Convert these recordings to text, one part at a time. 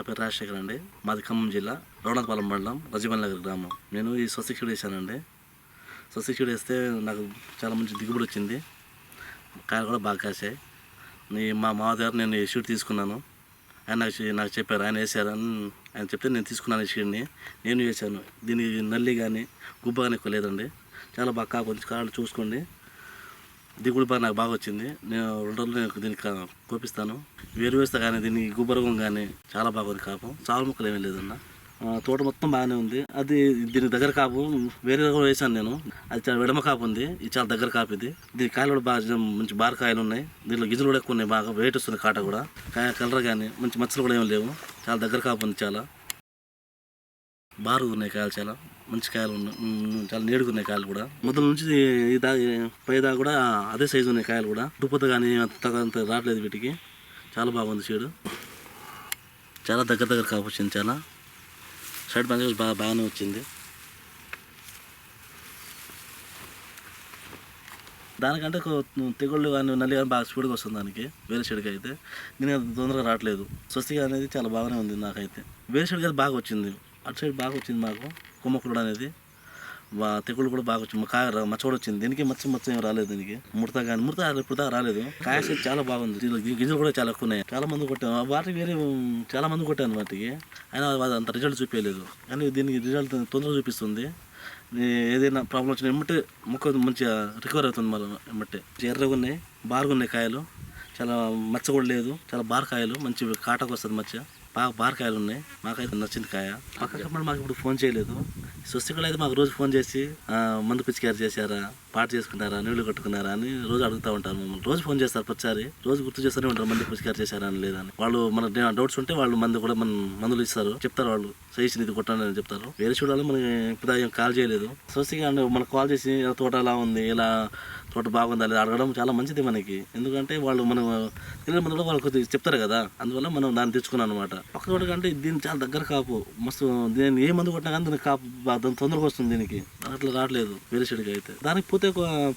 నా పేరు రాజశేఖర్ అండి. మాది ఖమ్మం జిల్లా రౌనపాలెం మండలం రజీవన్ నగర్ గ్రామం. నేను ఈ స్వశిక్షుడు వేసానండి స్వశిక్షుడు వేస్తే నాకు చాలా మంచి దిగుబడి వచ్చింది. కాయలు కూడా బాగా కాసాయి నీ మా మామ దగ్గర నేను ఈ షీట్ తీసుకున్నాను. ఆయన నాకు నాకు చెప్పారు ఆయన వేసారని ఆయన చెప్తే నేను తీసుకున్నాను ఈ షీట్ని. నేను వేసాను దీనికి నల్లి కానీ గుబ్బ కానీ ఎక్కువ లేదండి. చాలా బాగా కొంచెం కాళ్ళు చూసుకోండి. దిగుబడి బాగా నాకు బాగా వచ్చింది. నేను రెండు రోజులు నేను దీనికి కోపిస్తాను. వేరు వేస్తే కానీ దీనికి గుబ్బరగం కానీ చాలా బాగుంది కాపు. చాలు ముక్కలు ఏమీ లేదన్న. తోట మొత్తం బాగానే ఉంది. అది దీనికి దగ్గర కాపు వేరే కూడా వేసాను నేను. అది చాలా విడమ కాపు ఉంది. ఇది చాలా దగ్గర కాపు ఇది. దీని కాయలు కూడా బాగా మంచి బార కాయలు ఉన్నాయి. దీనిలో గిజలు కూడా ఎక్కువ ఉన్నాయి బాగా. వెయిట్ వస్తుంది కాట కూడా. కాయ కలర్ కానీ మంచి మచ్చలు కూడా ఏమి లేవు. చాలా దగ్గర కాపు ఉంది చాలా. బారు ఉన్నాయి కాయలు చాలా. మంచి కాయలు ఉన్నాయి చాలా నేడుగా ఉన్నాయి కాయలు కూడా. మొదల నుంచి ఈ దా పై దాకా కూడా అదే సైజు ఉన్నాయి కాయలు కూడా. దుప్పత కానీ అంత రావట్లేదు వీటికి. చాలా బాగుంది షేడు. చాలా దగ్గర దగ్గర కాపు వచ్చింది చాలా. సైడ్ బ్రాంచెస్ బాగా బాగానే వచ్చింది. దానికంటే తెగుళ్ళు కానీ నల్లి కానీ బాగా స్పీడ్గా వస్తుంది దానికి. వేరే అయితే. నేను తొందరగా రావట్లేదు. స్వస్తిగా అనేది చాలా బాగానే ఉంది నాకైతే. వేరే అయితే బాగా వచ్చింది. అటు సైడ్ బాగా వచ్చింది మాకు కొమ్మకుడు అనేది. బా తెగుళ్ళు కూడా బాగా వచ్చింది కాయ మచ్చ కూడా వచ్చింది. దీనికి మచ్చ మచ్చ ఏం రాలేదు దీనికి. ముడత కానీ ముడత ఇప్పుడు దాకా రాలేదు. కాయ సైజ్ చాలా బాగుంది. గింజలు కూడా చాలా ఎక్కువ ఉన్నాయి. చాలా మంది కొట్టాను వాటికి వేరే చాలా మంది కొట్టాను వాటికి. అయినా అంత రిజల్ట్ చూపించలేదు. కానీ దీనికి రిజల్ట్ తొందరగా చూపిస్తుంది. ఏదైనా ప్రాబ్లం వచ్చిన ఎమ్మటే మొక్క మంచిగా రికవర్ అవుతుంది మళ్ళీ ఎమ్మటే. ఎర్రగా ఉన్నాయి బాగున్నాయి ఉన్నాయి కాయలు. చాలా మచ్చ కూడా లేదు. చాలా బారకాయలు మంచి కాటకు వస్తుంది మచ్చ. బాగా బార్కాయలు ఉన్నాయి. మాకైతే నచ్చింది కాయ. పక్క కంపెనీ మాకు ఇప్పుడు ఫోన్ చేయలేదు. స్వస్తికులు అయితే మాకు రోజు ఫోన్ చేసి మందు పిచికారి చేశారా? పాట చేసుకున్నారా? నీళ్ళు కట్టుకున్నారా? అని రోజు అడుగుతూ ఉంటారు మమ్మల్ని. రోజు ఫోన్ చేస్తారు ప్రతిసారి. రోజు గుర్తు చేస్తూనే ఉంటారు మందు పిచికారి చేశారా అని లేదని వాళ్ళు మన డౌట్స్ ఉంటే వాళ్ళు మందు కూడా మన మందులు ఇస్తారు. చెప్తారు వాళ్ళు. సజెషన్ ఇది కొట్టండి అని చెప్తారు. వేరే చూడాలి మనకి ఇప్పుడు కాల్ చేయలేదు. స్వస్తిగా అంటే మనకు కాల్ చేసి తోట ఎలా ఉంది? ఇలా తోట బాగుందా లేదా అడగడం చాలా మంచిది మనకి. ఎందుకంటే వాళ్ళు మనం తెలియని మంది కూడా వాళ్ళు కొద్దిగా చెప్తారు కదా అందువల్ల మనం దాన్ని తెచ్చుకున్నాం అనమాట పక్క తోట కంటే చాలా దగ్గర కాపు. మస్తు నేను ఏ మందు కొట్టినా కానీ దీనికి కాపు దాని తొందరగా వస్తుంది దీనికి. అట్లా రావట్లేదు వేరే అయితే. దానికి పూత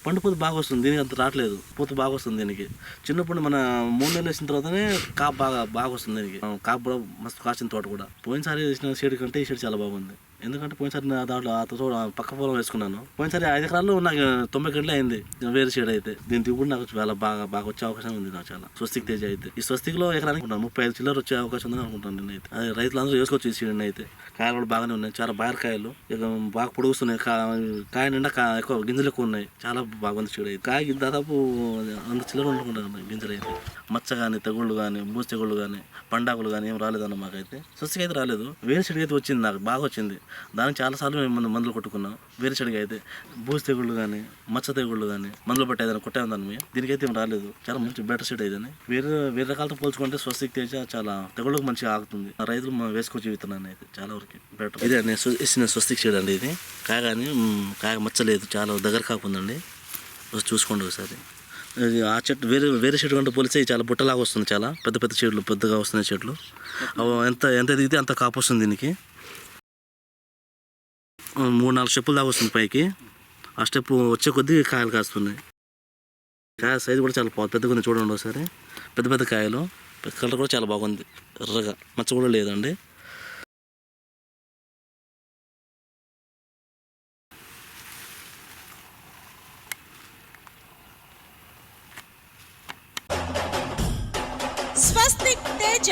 పండు పూత బాగా వస్తుంది దీనికి అంత రావట్లేదు. పూత బాగా వస్తుంది దీనికి. చిన్నప్పుడు మన మూడు నెలలు వేసిన తర్వాతనే కాపు బాగా బాగా వస్తుంది దీనికి. కాపు కూడా మస్తు కాసిన తోట కూడా. పోయినసారి వేసిన షేడ్ కంటే ఈ షేడ్ చాలా బాగుంది. ఎందుకంటే పోయినసారి నా దాంట్లో ఆ తోట ఆ పక్క పొలం వేసుకున్నాను. పోయినసారి ఐదు ఎకరాల్లో నాకు తొంభై గంటలు అయింది. వేరు షేడ్ అయితే. దీని దిగుబడి నాకు చాలా బాగా బాగా వచ్చే అవకాశం ఉంది నాకు చాలా. స్వస్తిక్ తేజ అయితే. ఈ స్వస్తిక్లో ఎకరానికి అనుకుంటాను. ముప్పై ఐదు చిల్లర వచ్చే అవకాశం ఉంది అనుకుంటాను నేను అయితే. అదే రైతులందరూ వేసుకోవచ్చు ఈ సీడ్ అయితే. కాయలు కూడా బాగానే ఉన్నాయి. చాలా బాగా కాయలు. ఇక బాగా పొడుగుస్తున్నాయి. కా కాయ నిండా కా ఎక్కువ గింజలు ఎక్కువ ఉన్నాయి. చాలా బాగుంది సీడ్ అయితే. కాయ దాదాపు అంత చిల్లర ఉండకుండా గింజలు అయితే. మచ్చ కానీ తెగుళ్ళు కానీ మూసి తెగుళ్ళు కానీ పండాకులు కానీ ఏం రాలేదన్న మాకైతే. స్వస్తికి అయితే రాలేదు. వేరు చెడుగు అయితే వచ్చింది నాకు. బాగా వచ్చింది. దానికి చాలాసార్లు మేము మందు మందులు కొట్టుకున్నాం. వేరే అయితే బూజు తెగుళ్ళు కానీ మచ్చ తెగుళ్ళు కానీ మందులు పట్టి ఏదైనా కొట్టే ఉందని మేము దీనికైతే ఏం రాలేదు. చాలా మంచి బెటర్ సీడ్ అయితే వేరే వేరే రకాలతో పోల్చుకుంటే స్వస్తికి తేజ చాలా తెగుళ్ళకు మంచిగా ఆగుతుంది. రైతులు మనం వేసుకొచ్చి విత్తనాన్ని అయితే చాలా వరకు. బెటర్ ఇదే నేను స్వ- ఇచ్చిన స్వస్తికి సీడ్ అండి ఇది. కాగానే కాగ మచ్చలేదు చాలా దగ్గర కాకుందండి. చూసుకోండి ఒకసారి. ఆ చెట్టు వేరే వేరే చెట్టు కంటే పోలిస్తే చాలా బుట్టలాగా వస్తుంది చాలా. పెద్ద పెద్ద చెట్లు పెద్దగా వస్తున్నాయి చెట్లు ఎంత ఎంత దిగితే అంత కాపు వస్తుంది దీనికి. మూడు నాలుగు స్టెప్పులు దాకా వస్తుంది పైకి. ఆ స్టెప్ వచ్చే కొద్దీ కాయలు కాస్తున్నాయి. కాయ సైజు కూడా చాలా పెద్దగా ఉంది చూడండి ఒకసారి. పెద్ద పెద్ద కాయలు. కలర్ కూడా చాలా బాగుంది. ఎర్రగా. మచ్చ కూడా లేదండి. స్వస్తిక్ తేజ